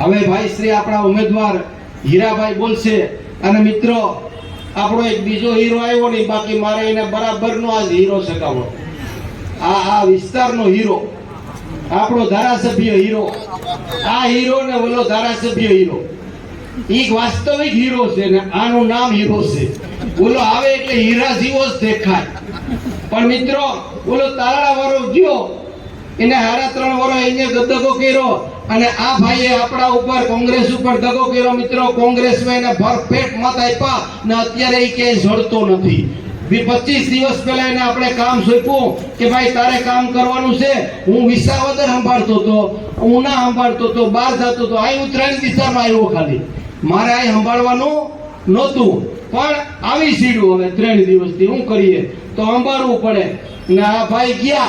હવે ભાઈ શ્રી આપણા ઉમેદવાર હીરાભાઈ બોલશે. અને મિત્રો, આપણો એક બીજો હીરો આવ્યો નહીં બાકી મારે એને બરાબરનો આ હીરો સગાવો આ આ વિસ્તારનો હીરો. આપણો ધારાસભ્ય હીરો. આ હીરો ને ઓલો ધારાસભ્ય હીરો. એક વાસ્તવિક હીરો છે ને, આનું નામ હીરો છે. ઓલો આવે એટલે હીરા જીવો જ દેખાય. પણ મિત્રો ઓલો તારડા વાળો ગયો. એને હારા ત્રણ વાળો એને દગો કર્યો. અને આ ભાઈએ આપણા ઉપર કોંગ્રેસ ઉપર દગો કર્યો, મિત્રો. કોંગ્રેસમાં એને ભરપેટ મત આપ્યા ને અત્યારે એ ક્યાંય જડતો નથી. બી પચીસ દિવસ પહેલા એને આપણે કામ સોંપ્યું કે ભાઈ, તારે કામ કરવાનું છે. હું વિસાવદર સંભાળતો હતો ના સંભાળતો હતો, બહાર જતો હતો. અહીં હું ત્રણ દિશામાં આવ્યો ખાલી. મારે અહીં સંભાળવાનું નહોતું. પણ આવી સીડું હવે ત્રણ દિવસથી. શું કરીએ? તો સંભાળવું પડે. ને આ ભાઈ ગયા.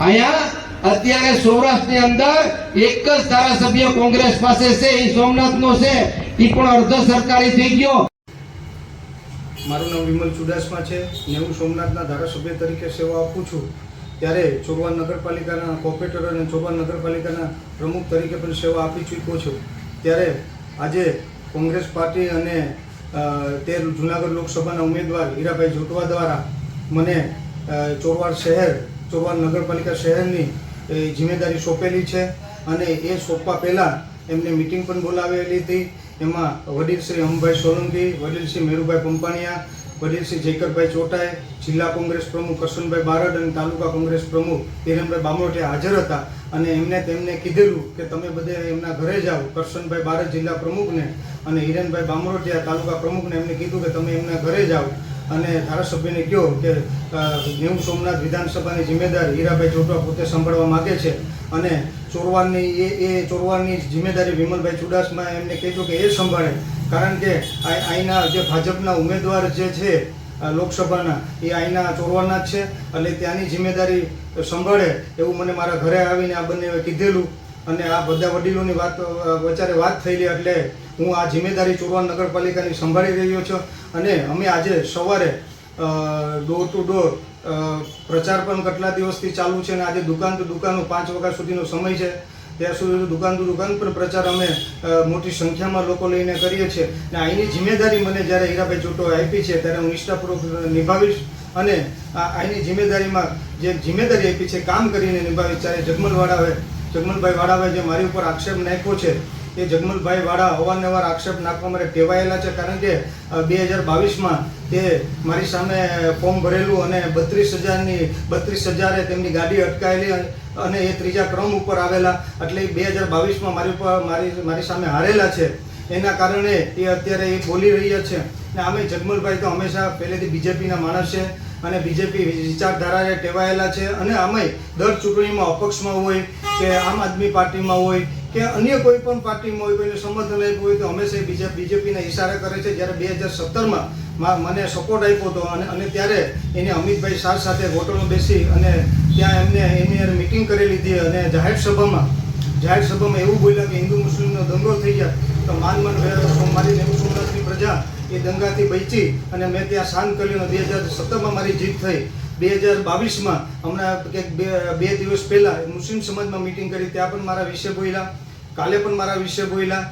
અહીંયા અત્યારે સૌરાષ્ટ્રની અંદર એક જ ધારાસભ્ય કોંગ્રેસ પાસે છે, એ સોમનાથનો છે. એ પણ અર્ધ સરકારી થઈ ગયો. મારું નામ વિમલ ચુડાસમા છે ને હું સોમનાથના ધારાસભ્ય તરીકે સેવા આપું છું. ત્યારે ચોરવાન નગરપાલિકાના કોર્પોરેટર અને ચોરવાન નગરપાલિકાના પ્રમુખ તરીકે પણ સેવા આપી ચૂક્યો છું. ત્યારે આજે કોંગ્રેસ પાર્ટી અને તેર જુનાગઢ લોકસભાના ઉમેદવાર હીરાભાઈ જોટવા દ્વારા મને ચોરવાડ શહેર, ચોરવાડ નગરપાલિકા શહેરની એ જિમ્મેદારી સોંપેલી છે અને એ સોંપવા પહેલાં એમને મિટિંગ પણ બોલાવેલી હતી. એમાં વડીલ શ્રી અમભાઈ સોલંકી, વડીલ શ્રી મેરુભાઈ પંપાણિયા, વડીલ શ્રી જયકરભાઈ ચોટાઈ જિલ્લા કોંગ્રેસ પ્રમુખ કરશનભાઈ બારડ અને તાલુકા કોંગ્રેસ પ્રમુખ હિરેનભાઈ બામોટિયા હાજર હતા અને એમને તેમને કીધેલું કે તમે બધે એમના ઘરે જાઓ. કરશનભાઈ બારડ જિલ્લા પ્રમુખને અને હિરેનભાઈ બામરોટિયા તાલુકા પ્રમુખને એમને કીધું કે તમે એમના ઘરે જાઓ. અને ધારાસભ્યને કહ્યો કે નેવું સોમનાથ વિધાનસભાની જિમ્મેદારી હીરાભાઈ ચોટવા પોતે સંભાળવા માગે છે અને ચોરવાનની એ એ ચોરવાડની જિમ્મેદારી વિમલભાઈ ચુડાસમા એમને કહેજો કે એ સંભાળે. કારણ કે અહીંના જે ભાજપના ઉમેદવાર જે છે લોકસભાના, એ અહીંના ચોરવાના જ છે. એટલે ત્યાંની જિમ્મેદારી સંભાળે એવું મને મારા ઘરે આવીને આ બંને કીધેલું. અને આ બધા વડીલોની વાત વચારે વાત થયેલી એટલે હું આ જિમ્મેદારી ચોરવાડ નગરપાલિકાની સંભાળી રહ્યો છું. અને અમે આજે સવારે ડોર ટુ ડોર પ્રચાર પણ કેટલા દિવસથી ચાલુ છે અને આજે દુકાન ટુ દુકાનો પાંચ વાગ્યા સુધીનો સમય છે. ત્યાં સુધી દુકાન ટુ દુકાન પર પ્રચાર અમે મોટી સંખ્યામાં લોકો લઈને કરીએ છીએ. અને અહીંની જિમ્મેદારી મને જ્યારે હીરાભાઈ ચોટો આપી છે ત્યારે હું નિષ્ઠાપૂર્વક નિભાવીશ. અને અહીંની જિમ્મેદારીમાં જે જિમ્મેદારી આપી છે, કામ કરીને નિભાવીશ ત્યારે જગમલ વાળાએ જગમલભાઈ વાળાએ જે મારી ઉપર આક્ષેપ નાખ્યો છે, એ જગમલભાઈ વાળા અવારનવાર આક્ષેપ નાખવા માટે ટેવાયેલા છે, કારણ કે બે હજાર બાવીસમાં તે મારી સામે ફોર્મ ભરેલું અને બત્રીસ હજારની, બત્રીસ હજારે તેમની ગાડી અટકાયેલી અને એ ત્રીજા ક્રમ ઉપર આવેલા. એટલે બે હજાર બાવીસમાં મારી ઉપર, મારી મારી સામે હારેલા છે. એના કારણે એ અત્યારે એ બોલી રહ્યા છે. ને અમે જગમલભાઈ તો હંમેશા પહેલેથી બીજેપીના માણસ છે અને બીજેપી વિચારધારાએ ટેવાયેલા છે અને અમે દર ચૂંટણીમાં અપક્ષમાં હોય કે આમ આદમી પાર્ટીમાં હોય કે અન્ય કોઈ પણ પાર્ટીમાં હોય કોઈને સમર્થન આપ્યું હોય તો હંમેશા બીજે, બીજેપીના ઇશારા કરે છે. જ્યારે બે હજાર સત્તરમાં મને સપોર્ટ આપ્યો હતો અને અને ત્યારે એને અમિતભાઈ શાહ સાથે હોટલમાં બેસી અને ત્યાં એમને, એની મિટિંગ કરી લીધી અને જાહેર સભામાં જાહેર સભામાં એવું બોલ્યા કે હિન્દુ મુસ્લિમનો દંગો થઈ ગયા. તો માન માન મારીને પ્રજા એ દંગાથી બચી અને મેં ત્યાં શાંત કર્યું બે હજાર સત્તરમાં મારી જીત થઈ. બે હજાર બાવીસમાં હમણાં કંઈક બે બે દિવસ પહેલાં મુસ્લિમ સમાજમાં મિટિંગ કરી, ત્યાં પણ મારા વિશે બોલ્યા, કાલે પણ મારા વિશે બોલ્યા.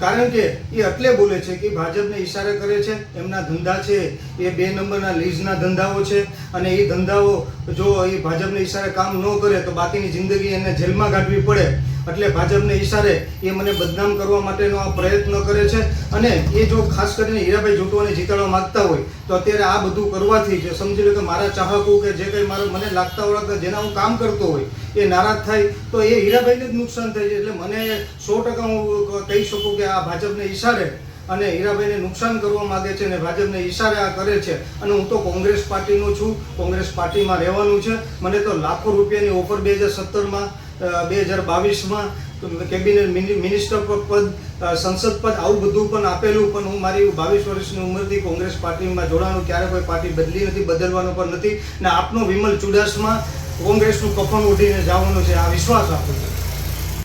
કારણ કે એ એટલે બોલે છે કે ભાજપને ઈશારે કરે છે, એમના ધંધા છે, એ બે નંબરના લીઝના ધંધાઓ છે, અને એ ધંધાઓ જો એ ભાજપને ઈશારે કામ ન કરે તો બાકીની જિંદગી એને જેલમાં કાઢવી પડે. એટલે ભાજપને ઈશારે એ મને બદનામ કરવા માટેનો આ પ્રયત્ન કરે છે. અને એ જો ખાસ કરીને હીરાભાઈ જોટવાને જીતાડવા માગતા હોય, તો અત્યારે આ બધું કરવાથી જે સમજી લો કે મારા ચાહકો કે જે કંઈ મારા મને લાગતા ઓળખતા જેના હું કામ કરતો હોય, એ નારાજ થાય, તો એ હીરાભાઈને જ નુકસાન થાય છે. એટલે મને સો ટકા હું કહી શકું કે આ ભાજપને ઈશારે અને હીરાભાઈને નુકસાન કરવા માગે છે અને ભાજપને ઈશારે આ કરે છે. અને હું તો કોંગ્રેસ પાર્ટીનો છું, કોંગ્રેસ પાર્ટીમાં રહેવાનું છે. મને તો લાખો રૂપિયાની ઓફર બે હજાર સત્તરમાં બે હજાર બાવીસમાં કેબિનેટ મિનિ- મિનિસ્ટર પદ સંસદ પદ આવું બધું પણ આપેલું, પણ હું મારી બાવીસ વર્ષની ઉંમરથી કોંગ્રેસ પાર્ટીમાં જોડાવાનું ક્યારે કોઈ પાર્ટી બદલી નથી, બદલવાનો પણ નથી. ને આપનો વિમલ ચુડાસમાં કોંગ્રેસનું કફન ઉઠીને જવાનું છે, આ વિશ્વાસ આપું છું.